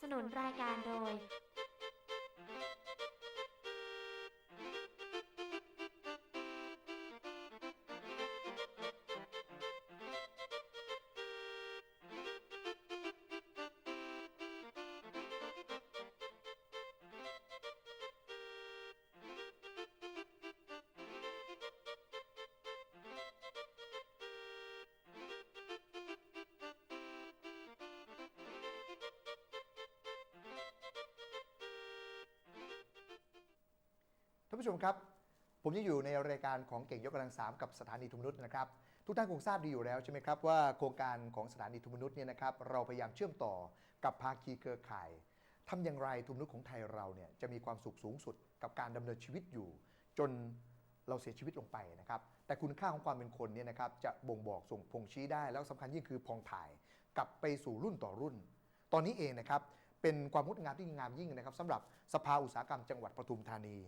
สนุนรายการโดย ท่านผู้ชมครับ ผมยังอยู่ในรายการของเก่งยกกำลังสามกับสถานีทุมนุษย์นะครับ ทุกท่านคงทราบดีอยู่แล้วใช่ไหมครับว่าโครงการของสถานีทุมนุษย์เนี่ยนะครับเราพยายามเชื่อมต่อกับภาคีเครือข่ายทำอย่างไรทุมนุษย์ของไทยเราเนี่ยจะมีความสุขสูงสุดกับการดำเนินชีวิตอยู่ จนเราเสียชีวิตลงไปนะครับ แต่คุณค่าของความเป็นคนเนี่ยนะครับจะบ่งบอกส่งพงชี้ได้แล้วสำคัญยิ่งคือพองถ่าย กลับไปสู่รุ่นต่อรุ่น ตอนนี้เองนะครับเป็นความงดงามที่งามยิ่งนะครับสำหรับสภาอุตสาหกรรมจังหวัดปทุมธานี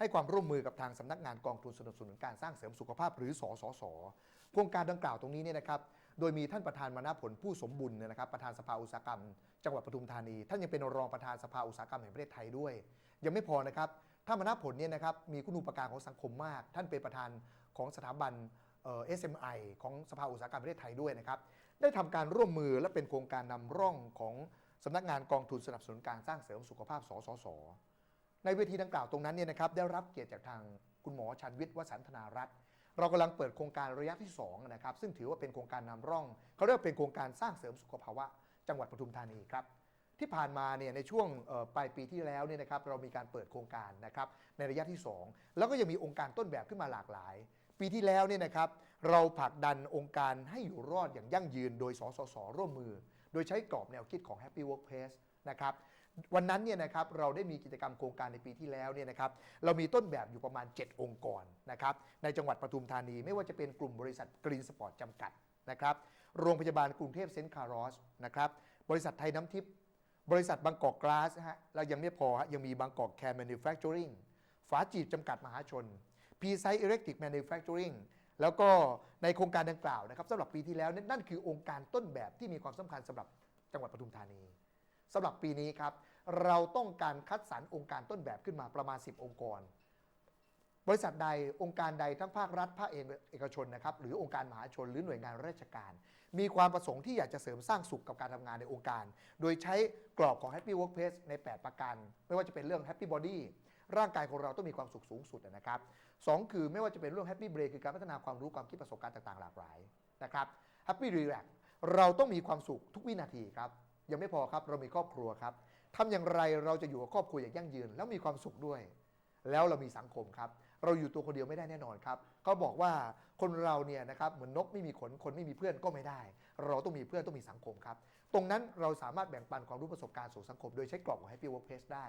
ให้ความร่วมมือกับทางสำนักงานกองทุนสนับสนุนการสร้างเสริมสุขภาพหรือสสสโครงการดังกล่าวตรงนี้เนี่ยนะครับโดยมีท่านประธานมานาผลผู้สมบุญเนี่ยนะครับประธานสภาอุตสาหกรรม จังหวัดปทุมธานี ท่านยังเป็นรองประธานสภาอุตสาหกรรมแห่งประเทศไทยด้วย ยังไม่พอนะครับท่านมานาผลเนี่ยนะครับมีคุณูปการของสังคมมาก ท่านเป็นประธานของสถาบันเอ่อ SMI ของสภาอุตสาหกรรมประเทศไทยด้วยนะครับได้ทำการร่วมมือและเป็นโครงการนำร่องของสำนักงานกองทุนสนับสนุนการสร้างเสริมสุขภาพสสส ในเวทีดังกล่าวตรงนั้นเนี่ยนะครับได้รับเกียรติจากทางคุณหมอชันวิทย์วสันธนารัตน์เรากำลังเปิดโครงการระยะที่2นะครับซึ่งถือว่าเป็นโครงการนำร่องเขาเรียกเป็นโครงการสร้างเสริมสุขภาวะ จังหวัดปทุมธานีครับที่ผ่านมาเนี่ยในช่วงปลายปีที่แล้วเนี่ยนะครับเรามีการเปิดโครงการนะครับในระยะที่ 2 แล้วก็ยังมีองค์การต้นแบบขึ้นมาหลากหลาย ปีที่แล้วเนี่ยนะครับเราผลักดันองค์การให้อยู่รอดอย่างยั่งยืน โดยสสสร่วมมือ โดยใช้กรอบแนวคิดของ Happy Workplace นะครับ วันนั้นเนี่ยนะครับเราได้มีกิจกรรมโครงการในปีที่แล้วเนี่ยนะครับเรามีต้นแบบอยู่ประมาณ 7 องค์กรนะครับในจังหวัดปทุมธานี ไม่ว่าจะเป็นกลุ่มบริษัทกรีนสปอร์ตจำกัดนะครับโรงพยาบาลกรุงเทพเซนต์คารอสนะครับบริษัทไทยน้ำทิพย์บริษัทบางกอกกลาสฮะแล้วยังไม่พอฮะยังมีบางกอกแคร์แมนูแฟคเจอริงฝาจีบจำกัดมหาชน p ีไซอิเล็กทริกแมนูแฟคเจอริงแล้วก็ในโครงการดังกล่าวนะครับสำหรับปีที่แล้วนั่นคือองค์การต้นแบบที่มีความสำคัญสำหรับจังหวัดปทุมธานี สำหรับปีนี้ครับ เราต้องการคัดสรรองค์การต้นแบบขึ้นมาประมาณ 10 องค์กร บริษัทใดองค์การใดทั้งภาครัฐภาคเอกชนนะครับหรือองค์การมหาชนหรือหน่วยงานราชการ มีความประสงค์ที่อยากจะเสริมสร้างสุขกับการทำงานในองค์การ โดยใช้กรอบของ Happy Workplace ใน 8 ประการ ไม่ว่าจะเป็นเรื่อง Happy Body ร่างกายของเราต้องมีความสุขสูงสุดนะครับสองคือไม่ว่าจะเป็นเรื่อง Happy Brain คือการพัฒนาความรู้ความคิดประสบการณ์ต่างๆ หลากหลายนะครับ Happy Relax เราต้องมีความสุขทุกวินาทีครับ ยังไม่พอครับเรามีครอบครัวครับทำอย่างไรเราจะอยู่กับครอบครัวอย่างยั่งยืน แล้วมีความสุขด้วย แล้วเรามีสังคมครับ เราอยู่ตัวคนเดียวไม่ได้แน่นอนครับเขาบอกว่าคนเราเนี่ยนะครับเหมือนนกไม่มีขนคนไม่มีเพื่อนก็ไม่ได้ เราต้องมีเพื่อนต้องมีสังคมครับ ตรงนั้นเราสามารถแบ่งปันความรู้ประสบการณ์สู่สังคม โดยใช้กรอบของ Happy Workplace ได้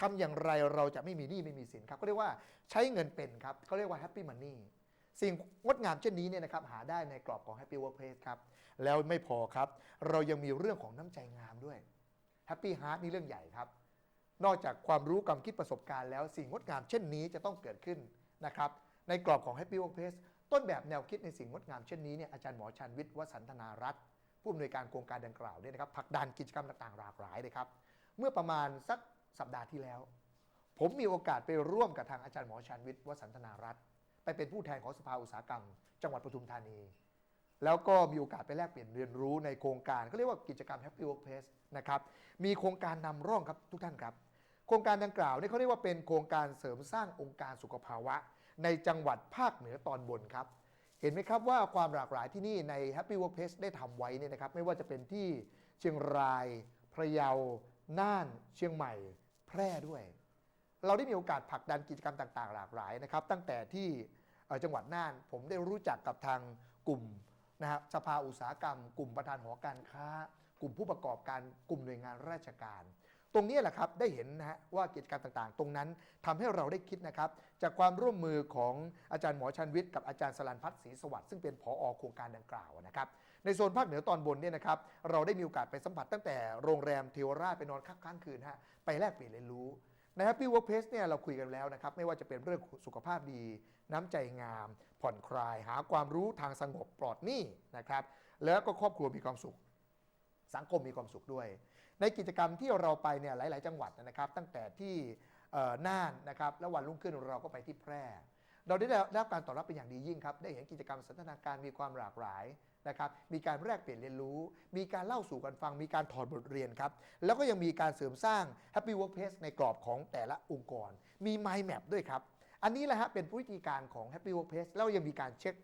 ทำอย่างไรเราจะไม่มีหนี้ไม่มีสินครับก็เรียกว่าใช้เงินเป็นครับเขาเรียกว่า Happy Money สิ่งงดงามเช่นนี้เนี่ยนะครับหาได้ในกรอบของ Happy Workplace ครับ แล้วไม่พอครับ เรายังมีเรื่องของน้ำใจงามด้วย Happy Heart นี่เรื่องใหญ่ครับ นอกจากความรู้ความคิดประสบการณ์แล้วสิ่งงดงามเช่นนี้จะต้องเกิดขึ้นนะครับในกรอบของ Happy Workplace ต้นแบบแนวคิดในสิ่งงดงามเช่นนี้เนี่ยอาจารย์หมอชันวิทย์วสันธนารัตน์ผู้อำนวยการโครงการดังกล่าวเนี่ยนะครับผลักดันกิจกรรมต่างๆหลากหลายเลยครับเมื่อประมาณสักสัปดาห์ที่แล้ว ผมมีโอกาสไปร่วมกับทางอาจารย์หมอชันวิทย์วสันธนารัตน์ ไปเป็นผู้แทนของสภาอุตสาหกรรม จังหวัดปทุมธานี แล้วก็มีโอกาสไปแลกเปลี่ยนเรียนรู้ในโครงการเขาเรียกว่ากิจกรรม Happy Workplace นะครับมีโครงการนำร่องครับทุกท่านครับ โครงการดังกล่าวเนี่ยเขาเรียกว่าเป็นโครงการเสริมสร้างองค์การสุขภาวะ ในจังหวัดภาคเหนือตอนบนครับเห็นไหมครับว่าความหลากหลายที่นี่ใน Happy Workplace ได้ทำไว้เนี่ยนะครับไม่ว่าจะเป็นที่เชียงรายพะเยาน่าน เชียงใหม่ แพร่ด้วย เราได้มีโอกาสผลักดันกิจกรรมต่าง ๆ หลากหลายนะครับ ตั้งแต่ที่ จังหวัดน่าน ผมได้รู้จักกับทางกลุ่มนะฮะสภาอุตสาหกรรม กลุ่มประธานหอการค้า กลุ่มผู้ประกอบการกลุ่มหน่วยงานราชการ ตรงนี้แหละครับได้เห็นนะฮะว่ากิจกรรมต่างๆ ตรงนั้นทำให้เราได้คิดนะครับ จากความร่วมมือของอาจารย์หมอชันวิทย์กับอาจารย์สลันพัฒน์ศรีสวัสดิ์ซึ่งเป็นผอโครงการดังกล่าวนะครับในโซนภาคเหนือตอนบนเนี่ยนะครับเราได้มีโอกาสไปสัมผัสตั้งแต่โรงแรมเทวราชไปนอนค้างคืนฮะไปแลกเปลี่ยนเรียนรู้ ใน Happy Workplace เนี่ยเราคุยกันแล้วนะครับ ไม่ว่าจะเป็นเรื่องสุขภาพดี น้ำใจงาม ผ่อนคลาย หาความรู้ทางสงบปลอดหนี้นะครับ แล้วก็ครอบครัวมีความสุข สังคมมีความสุขด้วย ในกิจกรรมที่เราไปเนี่ยหลาย ๆ จังหวัดนะครับ ตั้งแต่ที่น่านนะครับแล้ววันรุ่งขึ้นเราก็ไปที่แพร่ เราได้รับการตอบรับเป็นอย่างดียิ่งครับ ได้เห็นกิจกรรมสันทนาการมีความหลากหลาย นะครับ มีการแลกเปลี่ยนเรียนรู้ มีการเล่าสู่กันฟัง มีการถอดบทเรียนครับ แล้วก็ยังมีการเสริมสร้าง Happy Workplace ในกรอบของแต่ละองค์กร มี Mind Map ด้วยครับ อันนี้แหละฮะเป็นวิธีการของ Happy Workplace แล้วยังมีการเช็ค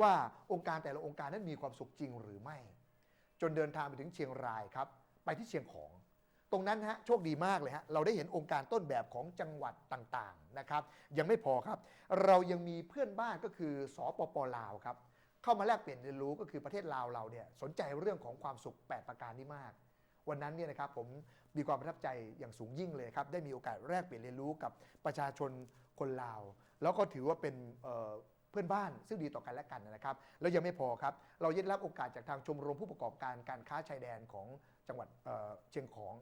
ว่าองค์การแต่ละองค์การนั้นมีความสุขจริงหรือไม่ จนเดินทางไปถึงเชียงรายครับ ไปที่เชียงของ ตรงนั้นฮะโชคดีมากเลยฮะ เราได้เห็นองค์การต้นแบบของจังหวัดต่างๆนะครับ ยังไม่พอครับ เรายังมีเพื่อนบ้านก็คือสปปลาวครับ เข้ามาแลกเปลี่ยนเรียนรู้ก็คือประเทศลาวเราเนี่ยสนใจเรื่องของความสุข 8 ประการนี้มาก วันนั้นเนี่ยนะครับผมมีความประทับใจอย่างสูงยิ่งเลยครับได้มีโอกาสแลกเปลี่ยนเรียนรู้กับประชาชนคนลาว แล้วก็ถือว่าเป็นเเพื่อนบ้านซึ่งดีต่อกันและกันนะครับแล้วยังไม่พอครับ เรายึดรับโอกาสจากทางชมรมผู้ประกอบการการค้าชายแดนของจังหวัดเเชียงของ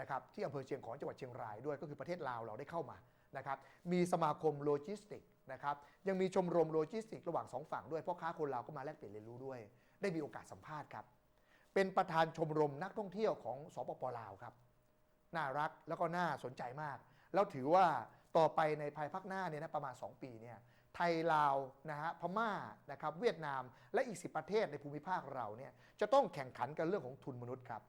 นะครับที่อำเภอเชียงของจังหวัดเชียงรายด้วยก็คือประเทศลาวเราได้เข้ามา นะครับมีสมาคมโลจิสติกนะครับยังมีชมรมโลจิสติกระหว่างสองฝั่งด้วยพ่อค้าคนลาวก็มาแลกเปลี่ยนเรียนรู้ด้วย ได้มีโอกาสสัมภาษณ์ครับเป็นประธานชมรมนักท่องเที่ยวของสปปลาวครับน่ารักแล้วก็น่าสนใจมาก แล้วถือว่าต่อไปในภายภาคหน้าเนี่ยนะประมาณ 2 ปีเนี่ยไทยลาวนะฮะพม่านะครับเวียดนามและอีก 10 ประเทศในภูมิภาคเราเนี่ยจะต้องแข่งขันกันเรื่องของทุนมนุษย์ครับ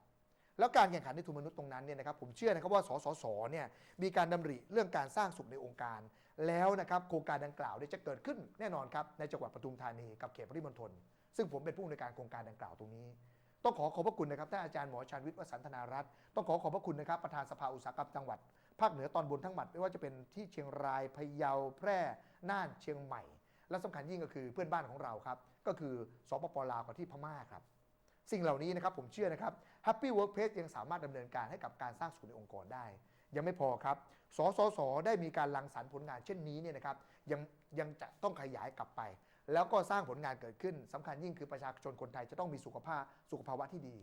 แล้วการแข่งขันในทุนมนุษย์ตรงนั้นเนี่ยนะครับผมเชื่อนะครับว่าสสสเนี่ยมีการดำริเรื่องการสร้างสุขในองค์การ แล้วนะครับโครงการดังกล่าวจะเกิดขึ้นแน่นอนครับในจังหวัดปทุมธานีกับเขตปริมณฑลซึ่งผมเป็นผู้อำนวยการโครงการดังกล่าวตรงนี้ต้องขอขอบพระคุณนะครับท่านอาจารย์หมอชาญวิทย์วสันทนารัตน์ต้องขอขอบพระคุณนะครับประธานสภาอุตสาหกรรมจังหวัด ภาคเหนือตอนบนทั้งหมดไม่ว่าจะเป็นที่เชียงรายพะเยาแพร่น่านเชียงใหม่ และสำคัญยิ่งก็คือเพื่อนบ้านของเราครับก็คือสปปลาวกับที่พม่าครับ สิ่งเหล่านี้นะครับผมเชื่อนะครับ Happy Workplace ยังสามารถดำเนินการให้กับการสร้างสุขในองค์กรได้ ยังไม่พอครับ สสส ได้มีการรังสรรค์ผลงานเช่นนี้เนี่ยนะครับยังยังจะต้องขยายกลับไป แล้วก็สร้างผลงานเกิดขึ้นสำคัญยิ่งคือประชาชนคนไทยจะต้องมีสุขภาพสุขภาวะที่ดี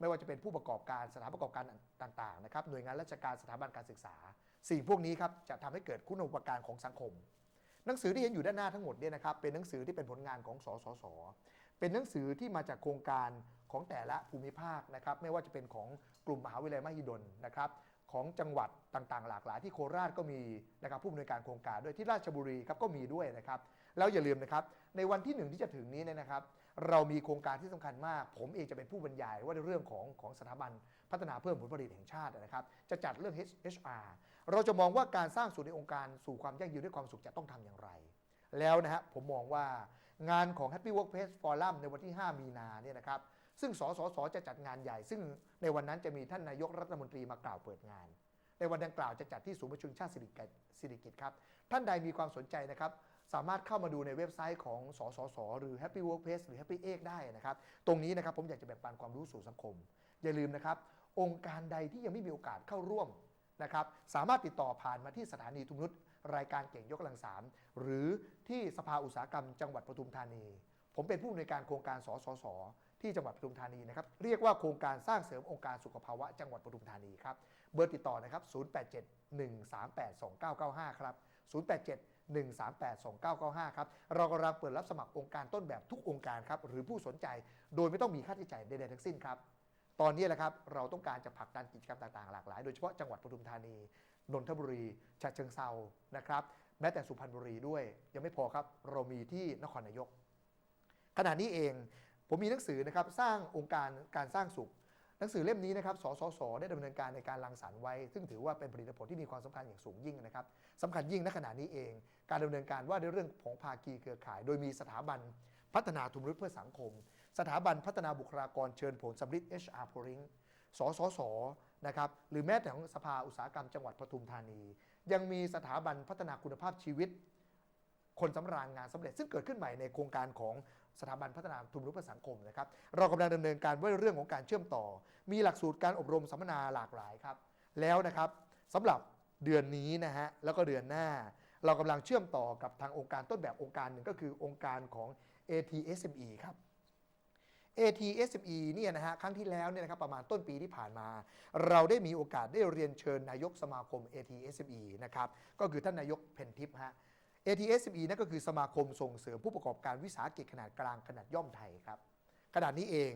ไม่ว่าจะเป็นผู้ประกอบการสถานประกอบการต่างๆนะครับหน่วยงานราชการสถาบันการศึกษา สิ่งพวกนี้ครับจะทำให้เกิดคุณูปการของสังคมหนังสือที่เห็นอยู่ด้านหน้าทั้งหมดเนี่ยนะครับเป็นหนังสือที่เป็นผลงานของสสส เป็นหนังสือที่มาจากโครงการ ของแต่ละภูมิภาคนะครับไม่ว่าจะเป็นของกลุ่มมหาวิทยาลัยมหิดลนะครับของจังหวัดต่างๆ หลากหลายที่โคราชก็มีนะครับผู้อำนวยการโครงการด้วยที่ราชบุรีครับก็มีด้วยนะครับแล้วอย่าลืมนะครับในวันที่หนึ่งที่จะถึงนี้เนยนะครับ เรามีโครงการที่สำคัญมาก ผมเองจะเป็นผู้บรรยายว่าในเรื่องของของสถาบันพัฒนาเพิ่มผลผลิตแห่งชาตินะครับ จะจัดเรื่อง HR เราจะมองว่าการสร้างสู่ในองค์การสู่ความยั่งยืนด้วยความสุขจะต้องทำอย่างไร แล้วนะฮะผมมองว่างานของ Happy Workplace Forum ในวันที่ 5 มีนาเนี่ยนะครับ ซึ่งสสสจะจัดงานใหญ่ ซึ่งในวันนั้นจะมีท่านนายกรัฐมนตรีมากล่าวเปิดงาน ในวันดังกล่าวจะจัดที่ศูนย์ประชุมชาติสิริกิติ์สิริกิติ์ครับ ท่านใดมีความสนใจนะครับ สามารถเข้ามาดูในเว็บไซต์ของสสสหรือ Happy Workplace หรือ Happy Egg ได้นะครับ ตรงนี้นะครับผมอยากจะแบ่งปันความรู้สู่สังคม อย่าลืมนะครับ องค์การใดที่ยังไม่มีโอกาสเข้าร่วมนะครับ สามารถติดต่อผ่านมาที่สถานีทุมนุษย์รายการเก่งยกกำลังสามหรือที่สภาอุตสาหกรรมจังหวัดปทุมธานี ผมเป็นผู้อำนวยการโครงการสสส ที่จังหวัดปทุมธานีนะครับเรียกว่าโครงการสร้างเสริมองค์การสุขภาวะจังหวัดปทุมธานีครับเบอร์ติดต่อนะครับ 0871382995 ครับ 0871382995 ครับเรากำลังเปิดรับสมัครองค์การต้นแบบทุกองค์การครับหรือผู้สนใจ โดยไม่ต้องมีค่าใช้จ่ายใดๆทั้งสิ้นครับตอนนี้แหละครับเราต้องการจะผลักดันกิจกรรมต่างๆหลากหลายโดยเฉพาะจังหวัดปทุมธานีนนทบุรีฉะเชิงเซานะครับแม้แต่สุพรรณบุรีด้วยยังไม่พอครับ เรามีที่นครนายก ขณะนี้เอง ผมมีหนังสือนะครับสร้างองค์การการสร้างสุข หนังสือเล่มนี้นะครับ สสส ได้ดำเนินการในการรังสรรค์ไว้ ซึ่งถือว่าเป็นผลิตผลที่มีความสำคัญอย่างสูงยิ่งนะครับสำคัญยิ่งณขณะนี้เอง การดำเนินการว่าในเรื่องของภาคีเครือข่าย โดยมีสถาบันพัฒนาทุนรุษเพื่อสังคม สถาบันพัฒนาบุคลากรเชิญผลสำลิด HR p o l i n g สสส นะครับ หรือแม้แต่ของสภาอุตสาหกรรมจังหวัดปทุมธานี ยังมีสถาบันพัฒนาคุณภาพชีวิต คนสำราญงานสำเร็จซึ่งเกิดขึ้นใหม่ในโครงการของ สถาบันพัฒนาทุนรู้เพื่อสังคมนะครับ เรากำลังดำเนินการว่าเรื่องของการเชื่อมต่อ มีหลักสูตรการอบรมสัมมนาหลากหลายครับ แล้วนะครับสำหรับเดือนนี้นะฮะแล้วก็เดือนหน้า เรากำลังเชื่อมต่อกับทางองค์การต้นแบบองค์การหนึ่งก็คือองค์การของ ATSME ครับ ATSME เนี่ยนะฮะครั้งที่แล้วเนี่ยนะครับประมาณต้นปีที่ผ่านมา เราได้มีโอกาสได้เรียนเชิญนายกสมาคม ATSME นะครับก็คือท่านนายกเพนทิพย์ฮะ ATSME นั่นก็คือสมาคมส่งเสริมผู้ประกอบการวิสาหกิจขนาดกลางขนาดย่อมไทยครับขณะนี้เอง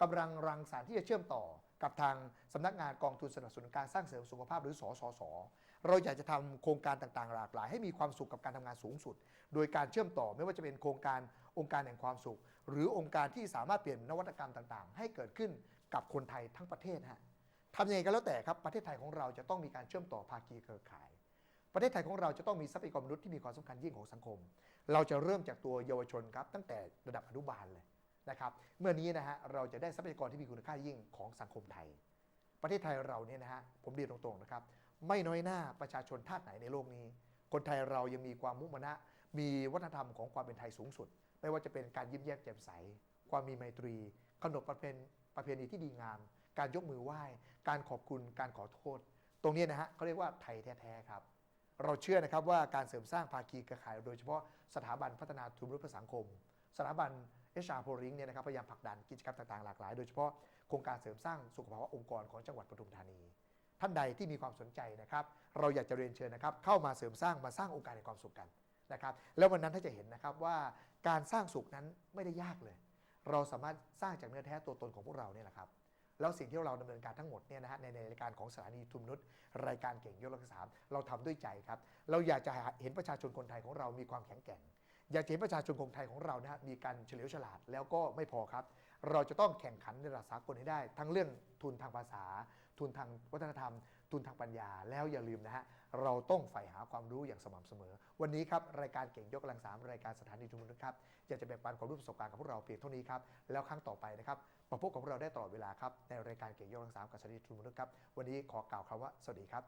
กำลังรังสรรค์ที่จะเชื่อมต่อกับทางสำนักงานกองทุนสนับสนุนการสร้างเสริมสุขภาพหรือสสส เราอยากจะทำโครงการต่างๆ หลากหลาย ให้มีความสุขกับการทำงานสูงสุด โดยการเชื่อมต่อไม่ว่าจะเป็นโครงการองค์การแห่งความสุข หรือองค์การที่สามารถเปลี่ยนนวัตกรรมต่างๆ ให้เกิดขึ้นกับคนไทยทั้งประเทศฮะทำยังไงก็แล้วแต่ครับประเทศไทยของเราจะต้องมีการเชื่อมต่อภาคีเครือข่าย ประเทศไทยของเราจะต้องมีทรัพยากรมนุษย์ที่มีความสำคัญยิ่งของสังคม เราจะเริ่มจากตัวเยาวชนครับตั้งแต่ระดับอนุบาลเลยนะครับ เมื่อนี้นะฮะเราจะได้ทรัพยากรที่มีคุณค่ายิ่งของสังคมไทย ประเทศไทยเราเนี่ยนะฮะผมเรียนตรงๆนะครับไม่น้อยหน้าประชาชนชาติไหนในโลกนี้ คนไทยเรายังมีความมุมานะ มีวัฒนธรรมของความเป็นไทยสูงสุด ไม่ว่าจะเป็นการยิ้มแย้มแจ่มใส ความมีไมตรี ขนบประเพณประเพณีที่ดีงาม การยกมือไหว้ การขอบคุณ การขอโทษ ตรงนี้นะฮะเขาเรียกว่าไทยแท้ๆครับ เราเชื่อนะครับว่าการเสริมสร้างภาคีเครือข่ายโดยเฉพาะสถาบันพัฒนาทุนรุษสังคม สถาบันเอชอาร์โพลิงเนี่ยนะครับพยายามผลักดันกิจกรรมต่างๆหลากหลาย โดยเฉพาะโครงการเสริมสร้างสุขภาวะองค์กรของจังหวัดปทุมธานี ท่านใดที่มีความสนใจนะครับเราอยากจะเรียนเชิญนะครับเข้ามาเสริมสร้างมาสร้างองค์การแห่งความสุขกันนะครับแล้ววันนั้นถ้าจะเห็นนะครับว่าการสร้างสุขนั้นไม่ได้ยากเลย เราสามารถสร้างจากเนื้อแท้ตัวตนของพวกเราเนี่ยแหละครับ แล้วสิ่งที่เราดำเนินการทั้งหมดเนี่ยนะฮะในในรายการของสถานีทุมนุษย์รายการเก่งยกลักษสามเราทำด้วยใจครับ เราอยากจะเห็นประชาชนคนไทยของเรามีความแข็งแกร่ง อยากจะเห็นประชาชนคนไทยของเรานะฮะมีการเฉลียวฉลาดแล้วก็ไม่พอครับ เราจะต้องแข่งขันในระดับสากลให้ได้ ทั้งเรื่องทุนทางภาษา ทุนทางวัฒนธรรม ทุนทางปัญญาแล้วอย่าลืมนะฮะเราต้องใฝ่หาความรู้อย่างสม่ำเสมอ วันนี้ครับรายการเก่งยกกำลังสามรายการสถานีทุมนุษย์ครับอยากจะแบ่งปันความรู้ประสบการณ์กับพวกเราเพียงเท่านี้ครับแล้วครั้งต่อไปนะครับมาพบกับพวกเราได้ตลอดเวลาครับในรายการเก่งยกกำลังสามกับสถานีทุมนุษย์ครับวันนี้ขอกล่าวคำว่าสวัสดีครับ